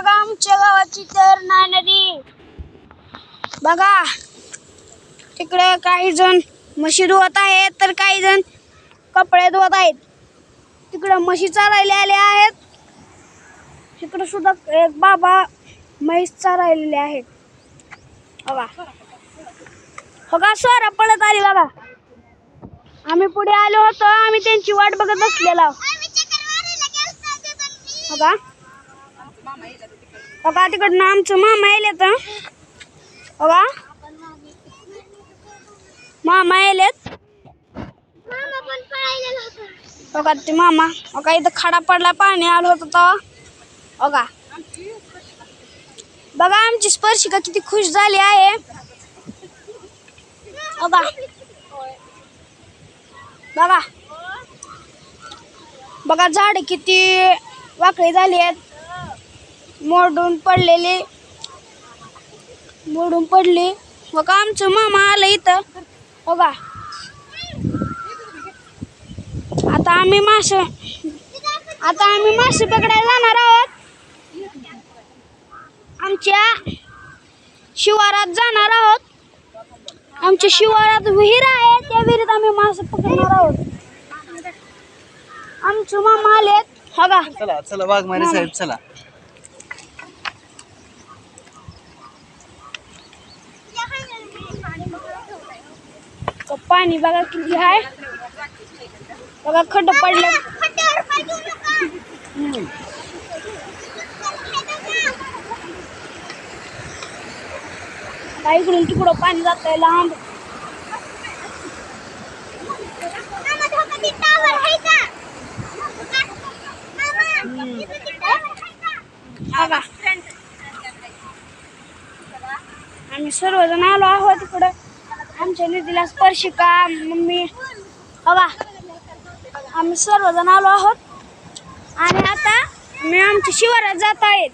बघा आमच्या गावाची तर ना नदी बघा. तिकडे काही जण म्हशी धुवत आहेत तर काही जण कपडे धुवत आहेत. तिकडे म्हशी चारायला आले आहेत. तिकडे सुद्धा एक बाबा म्हैस चारायलेले आहेत. बघा. स्वरा पळत आली बघा. आम्ही पुढे आलो होतो आम्ही त्यांची वाट बघत बसलेलो. बघा बघा तिकडनं आमचं मामा येलेत हं. बघा मामा येलेत बघा ते मामा बघा इथं खडा पडला पाणी आलं होतं तेव्हा. बघा बघा आमची स्पर्शिका किती खुश झाली आहे. बघा बघा. बघा झाड किती वाकळी झाली आहेत. मोडून पडलेली. मोडून पडली. बघा आमचं मामा आलं इथं. हो बघा आता आम्ही मासे आता आम्ही मासे पकडायला जाणार आहोत. आमच्या शिवारात जाणार आहोत. आमच्या शिवारात विहीर आहे त्या विहिरीत आम्ही मासे पकडणार आहोत. आमचं मामा आलेत. हो बघा चला चला वाघमारे साहेब चला. पाणी बघा किती आहे बघा खड्ड पडलं. इकडून तिकडं पाणी जात आहे लांब आम्ही सर्वजण आलो आहोत इकडं. आमच्या निधीला स्पर्शिका मम्मी हवा आम्ही सर्वजण आलो आहोत. आणि आता मी आमच्या शिवारात जात आहेत